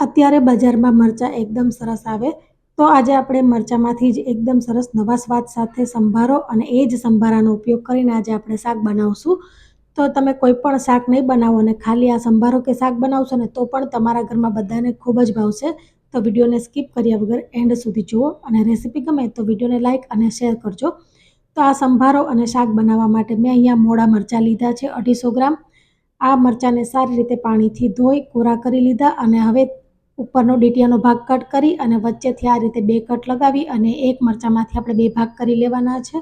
અત્યારે બજારમાં મરચાં એકદમ સરસ આવે. તો આજે આપણે મરચાંમાંથી જ એકદમ સરસ નવા સ્વાદ સાથે સંભારો અને એ જ સંભારાનો ઉપયોગ કરીને આજે આપણે શાક બનાવશું. તો તમે કોઈ પણ શાક નહીં બનાવો અને ખાલી આ સંભારો કે શાક બનાવશો ને તો પણ તમારા ઘરમાં બધાને ખૂબ જ ભાવશે. તો વિડીયોને સ્કીપ કર્યા વગર એન્ડ સુધી જુઓ અને રેસીપી ગમે તો વિડીયોને લાઇક અને શેર કરજો. તો આ સંભારો અને શાક બનાવવા માટે મેં અહીંયા મોડા મરચાં લીધા છે અઢીસો ગ્રામ. આ મરચાંને સારી રીતે પાણીથી ધોઈ, કોરા કરી લીધા અને હવે ઉપરનો ડીટીયાનો ભાગ કટ કરી અને વચ્ચેથી આ રીતે બે કટ લગાવી અને એક મરચાંમાંથી આપણે બે ભાગ કરી લેવાના છે.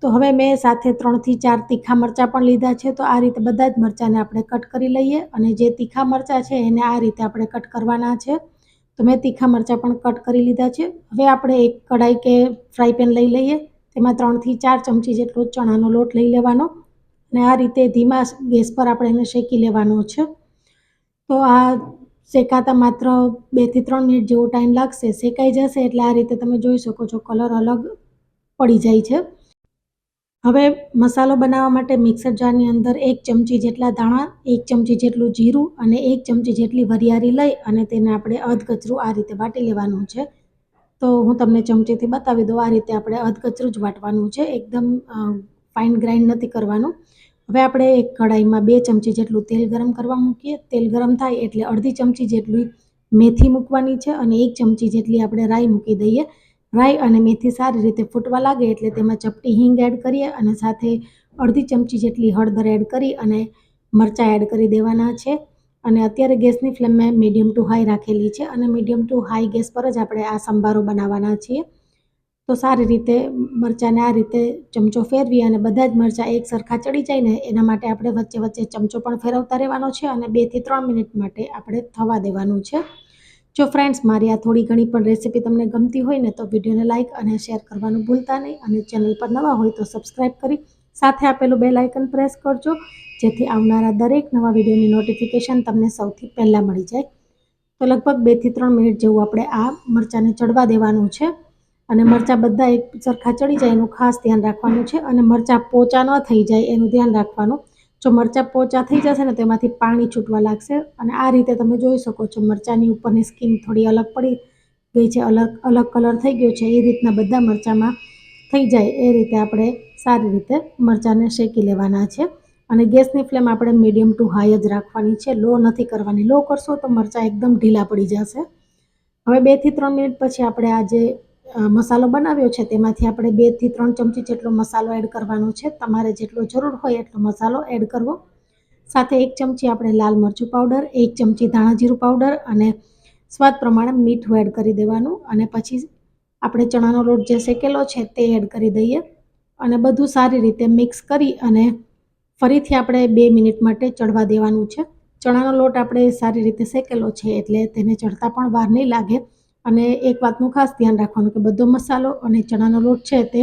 તો હવે મેં સાથે ત્રણથી ચાર તીખા મરચાં પણ લીધા છે. તો આ રીતે બધા જ મરચાંને આપણે કટ કરી લઈએ અને જે તીખા મરચાં છે એને આ રીતે આપણે કટ કરવાના છે. તો મેં તીખા મરચાં પણ કટ કરી લીધા છે. હવે આપણે એક કઢાઈ કે ફ્રાય પેન લઈ લઈએ. તેમાં ત્રણથી ચાર ચમચી જેટલો ચણાનો લોટ લઈ લેવાનો અને આ રીતે ધીમા ગેસ પર આપણે એને શેકી લેવાનો છે. તો આ શેકાતા માત્ર બેથી ત્રણ મિનિટ જેવો ટાઈમ લાગશે. શેકાઈ જશે એટલે આ રીતે તમે જોઈ શકો છો કલર અલગ પડી જાય છે. હવે મસાલો બનાવવા માટે મિક્સર જારની અંદર એક ચમચી જેટલા ધાણા, એક ચમચી જેટલું જીરું અને એક ચમચી જેટલી વરિયાળી લઈ અને તેને આપણે અધકચરું આ રીતે વાટી લેવાનું છે. તો હું તમને ચમચીથી બતાવી દઉં, આ રીતે આપણે અધકચરું જ વાટવાનું છે. એકદમ ફાઇન ગ્રાઇન્ડ નથી કરવાનું. હવે આપણે એક કઢાઈમાં બે ચમચી જેટલું તેલ ગરમ કરવા મૂકીએ. તેલ ગરમ થાય એટલે અડધી ચમચી જેટલી મેથી મૂકવાની છે અને એક ચમચી જેટલી આપણે રાઈ મૂકી દઈએ. રાઈ અને મેથી સારી રીતે ફૂટવા લાગે એટલે તેમાં ચપટી હિંગ એડ કરીએ અને સાથે અડધી ચમચી જેટલી હળદર એડ કરી અને મરચાં એડ કરી દેવાના છે. અને અત્યારે ગેસની ફ્લેમ મેં મીડિયમ ટુ હાઈ રાખેલી છે અને મીડિયમ ટુ હાઈ ગેસ પર જ આપણે આ સંભારો બનાવવાના છીએ. તો સારી રીતે મરચાંને આ રીતે ચમચો ફેરવી અને બધા જ મરચાં એક સરખા ચડી જાય ને એના માટે આપણે વચ્ચે વચ્ચે ચમચો પણ ફેરવતા રહેવાનો છે અને બેથી ત્રણ મિનિટ માટે આપણે થવા દેવાનું છે. જો ફ્રેન્ડ્સ, મારી આ થોડી ઘણી પણ રેસીપી તમને ગમતી હોય ને તો વિડીયોને લાઇક અને શેર કરવાનું ભૂલતા નહીં અને ચેનલ પર નવા હોય તો સબસ્ક્રાઈબ કરી સાથે આપેલું બેલ આઇકન પ્રેસ કરજો, જેથી આવનારા દરેક નવા વિડીયોની નોટિફિકેશન તમને સૌથી પહેલાં મળી જાય. તો લગભગ બેથી ત્રણ મિનિટ જેવું આપણે આ મરચાંને ચડવા દેવાનું છે. અને મરચાં બધા એક સરખા ચડી જાય, એનું ખાસ ધ્યાન રાખવાનું છે. અને મરચાં પોચા ન થઈ જાય, એનું ધ્યાન રાખવાનું. જો મરચાં પોચા થઈ જશે ને તેમાંથી પાણી છૂટવા લાગશે. અને આ રીતે તમે જોઈ શકો છો, મરચાંની ઉપરની સ્કીન થોડી અલગ પડી ગઈ છે, અલગ અલગ કલર થઈ ગયો છે. એ રીતના બધા મરચાંમાં થઈ જાય. એ રીતે આપણે સારી રીતે મરચાંને શેકી લેવાના છે. અને ગેસની ફ્લેમ આપણે મીડિયમ ટુ હાઈ જ રાખવાની છે. લો નથી કરવાની. લો કરશો તો મરચાં એકદમ ઢીલા પડી જશે. હવે બેથી ત્રણ મિનિટ પછી આપણે આ જે મસાલો બનાવ્યો છે, તેમાંથી આપણે બેથી ત્રણ ચમચી જેટલો મસાલો એડ કરવાનો છે. તમારે જેટલો જરૂર હોય એટલો મસાલો એડ કરવો. સાથે એક ચમચી આપણે લાલ મરચું પાવડર એક ચમચી ધાણા જીરું પાવડર અને સ્વાદ પ્રમાણે મીઠું એડ કરી દેવાનું. અને પછી આપણે ચણાનો લોટ જે શેકેલો છે, તે એડ કરી દઈએ. અને બધું સારી રીતે મિક્સ કરી અને ફરીથી આપણે બે મિનિટ માટે ચડવા દેવાનું છે. ચણાનો લોટ આપણે સારી રીતે શેકેલો છે, એટલે તેને ચડતા પણ વાર નહીં લાગે. અને એક વાતનું ખાસ ધ્યાન રાખવાનું કે બધો મસાલો અને ચણાનો લોટ છે તે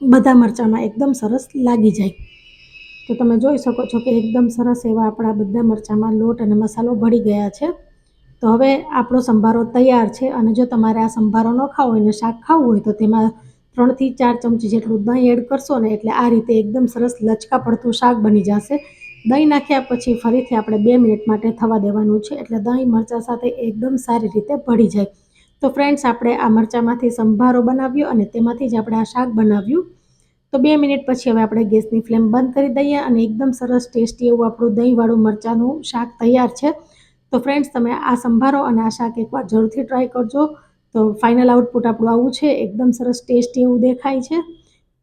બધા મરચાંમાં એકદમ સરસ લાગી જાય. તો તમે જોઈ શકો છો કે એકદમ સરસ એવા આપણા બધા મરચાંમાં લોટ અને મસાલો ભળી ગયા છે. તો હવે આપણો સંભારો તૈયાર છે અને જો તમારે આ સંભારો ન ખાવો હોય ને શાક ખાવું હોય તો તેમાં ત્રણથી ચાર ચમચી જેટલું દહીં એડ કરશો ને એટલે આ રીતે એકદમ સરસ લચકા પડતું શાક બની જશે. દહીં નાખ્યા પછી ફરીથી આપણે બે મિનિટ માટે થવા દેવાનું છે એટલે દહીં, મરચાં સાથે એકદમ સારી રીતે ભળી જાય. તો ફ્રેન્ડ્સ આપણે આ મરચાંમાંથી સંભારો બનાવ્યો અને તેમાંથી જ આપણે આ શાક બનાવ્યું. તો બે મિનિટ પછી હવે આપણે ગેસની ફ્લેમ બંધ કરી દઈએ અને એકદમ સરસ ટેસ્ટી એવું આપણું દહીંવાળું મરચાંનું શાક તૈયાર છે. તો ફ્રેન્ડ્સ તમે આ સંભારો અને આ શાક એકવાર જરૂરથી ટ્રાય કરજો. તો ફાઇનલ આઉટપુટ આપણું આવું છે. એકદમ સરસ ટેસ્ટી એવું દેખાય છે.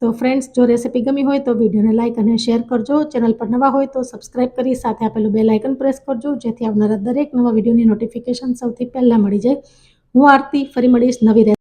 તો ફ્રેન્ડ્સ જો રેસીપી ગમી હોય તો વિડીયોને લાઇક અને શેર કરજો. ચેનલ પર નવા હોય તો સબસ્ક્રાઈબ કરી સાથે આપેલું બે લાઇકન પ્રેસ કરજો. જેથી આવનારા દરેક નવા વિડીયોની નોટિફિકેશન સૌથી પહેલાં મળી જાય. હું આરતી ફરી મળીશ નવી